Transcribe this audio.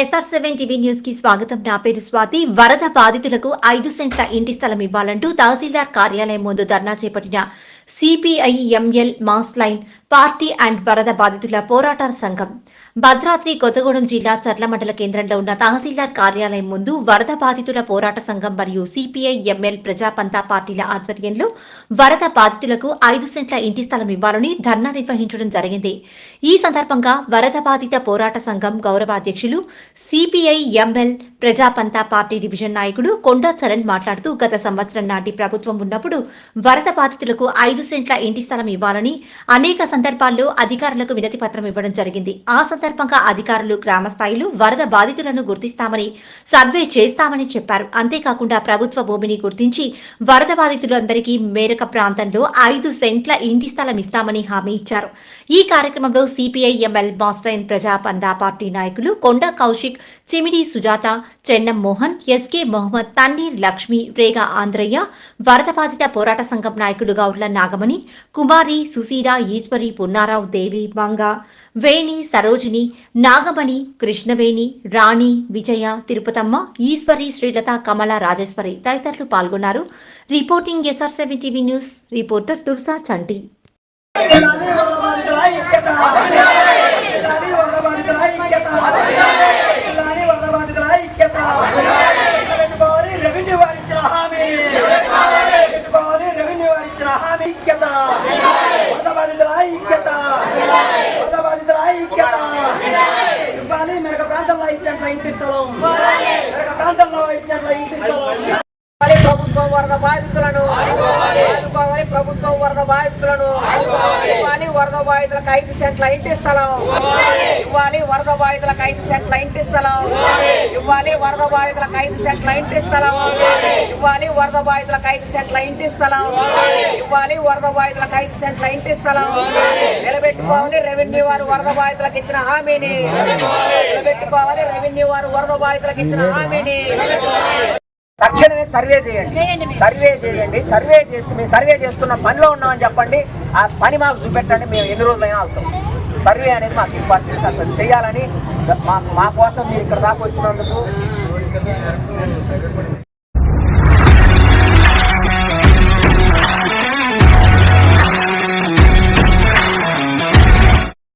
SR seven TV న్యూస్కి స్వాగతం. నా పేరు స్వాతి. వరద బాధితులకు ఐదు సెంట్ల ఇంటి స్థలం ఇవ్వాలంటూ తహసీల్దార్ కార్యాలయం ముందు ధర్నా చేపట్టిన CPI ML mass line party and వరద బాధితుల పోరాట సంఘం. భద్రాద్రి కొత్తగూడెం జిల్లా చర్ల మండల కేంద్రంలో ఉన్న తహసీల్దార్ కార్యాలయం ముందు వరద బాధితుల పోరాట సంఘం మరియు సిపిఐ ఎంఎల్ ప్రజాపంతా పార్టీల ఆధ్వర్యంలో వరద బాధితులకు ఐదు సెంట్ల ఇంటి స్థలం ఇవ్వాలని ధర్నా నిర్వహించడం జరిగింది. ఈ సందర్భంగా వరద బాధిత పోరాట సంఘం గౌరవ అధ్యక్షులు CPI ML Prajapantha party division నాయకుడు కొండా చరణ్ మాట్లాడుతూ గత సంవత్సరం నాటి ప్రభుత్వం ఉన్నప్పుడు వరద బాధితులకు ఐదు సెంట్ల ఇంటి స్థలం ఇవ్వాలని అనేక సందర్భాల్లో అధికారులకు వినతి పత్రం ఇవ్వడం జరిగింది. ఆ సందర్భంగా అధికారులు గ్రామ స్థాయిలో వరద బాధితులను గుర్తిస్తామని సర్వే చేస్తామని చెప్పారు. అంతేకాకుండా ప్రభుత్వ భూమిని గుర్తించి వరద బాధితులందరికీ మేరక ప్రాంతంలో ఐదు సెంట్ల ఇంటి స్థలం ఇస్తామని హామీ ఇచ్చారు. ఈ కార్యక్రమంలో సిపిఐ ఎంఎల్ మాస్టైన్ ప్రజా పందా పార్టీ నాయకులు కొండ కౌశిక్ చిమిడి సుజాత చెన్నం మోహన్ ఎస్కే మొహమ్మద్ తన్నీర్ లక్ష్మి రేగా ఆంధ్రయ్య వరద బాధిత పోరాట సంఘం నాయకులు గౌడ్ల నాగమణి కుమారి సుశీల ఈశ్వరి పున్నారావు దేవి మంగ వేణి సరోజిని నాగమణి కృష్ణవేణి రాణి విజయ తిరుపతమ్మ ఈశ్వరి శ్రీలత కమల రాజేశ్వరి తదితరులు పాల్గొన్నారు. Reporting SR seven TV news reporter Tursa Chanti. Revenue వారి హామీ రెవెన్యూ వారి హామీ వల్లవారికుల ఐక్యత. వల్లవారికుల ఐక్యత. ఇవ్వాలి మెరక ప్రాంతంలో ఇచ్చేట్ల ఇంటి స్థలం. మెరక ప్రాంతంలో ఇచ్చేట్ల ఇంటి స్థలం. ప్రభుత్వం వరద బాధితులను. ఆదుకోవాలి ప్రభుత్వం వరద బాధితులను. ఇవ్వాలి వరద బాధితులకు ఐదు సెంట్ల ఇంటి స్థలం. ఇవ్వాలి వరద బాధితులకు ఐదు సెంట్ల ఇంటి స్థలం. ఇవ్వాలి వరద బాధితులకు ఐదు సెంట్ల ఇంటి స్థలం ఇవ్వాలి. వరద బాధితులకు ఐదు సెంట్ల ఇంటి స్థలం ఇవ్వాలి. వరద బాధితులకు ఐదు సెంట్ల ఇంటి స్థలం నిలబెట్టుకోవాలి రెవెన్యూ వారు వరద బాధితులకు ఇచ్చిన హామీని. నిలబెట్టుకోవాలి రెవెన్యూ వారు వరద బాధితులకు ఇచ్చిన హామీని. తక్షణమే సర్వే చేయండి. సర్వే చేయండి. సర్వే చేస్తే మేము సర్వే చేస్తున్న పనిలో ఉన్నామని చెప్పండి. ఆ పని మాకు చూపెట్టండి. మేము ఎన్ని రోజులైనా అవుతాం సర్వే అనేది మాకు ఇంపార్టెంట్ అసలు చేయాలని మా మా కోసం మీరు ఇక్కడ దాకా వచ్చినందుకు